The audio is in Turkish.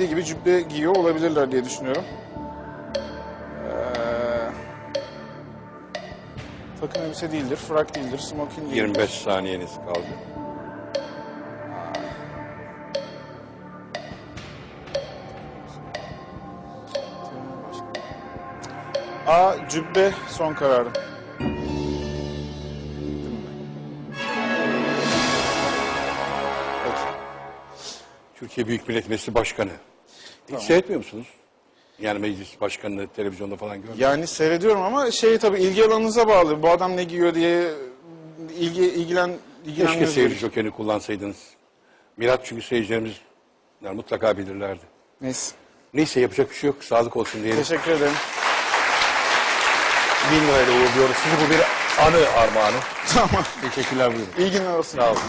dediği gibi cübbe giyiyor olabilirler diye düşünüyorum. Ee, takım elbise değildir, frak değildir, smoking değildir. 25 saniyeniz kaldı. A. Cübbe son kararım. Türkiye Büyük Millet Meclisi Başkanı. Hiç seyretmiyor musunuz? Yani meclis başkanını televizyonda falan görmüyor Yani seyrediyorum ama şey tabii ilgi alanınıza bağlı. Bu adam ne giyiyor diye ilgi ilgilen Keşke ilgilenmiyoruz. seyirci jokerini kullansaydınız. Mirat çünkü seyircilerimiz yani mutlaka bilirlerdi. Neyse. Neyse yapacak bir şey yok. Sağlık olsun diyelim. Teşekkür ederim. Bin lirayla uğurluyoruz. Sizi bu bir anı armağanı. Tamam. Teşekkürler buyurun. İyi günler olsun. Sağ olun.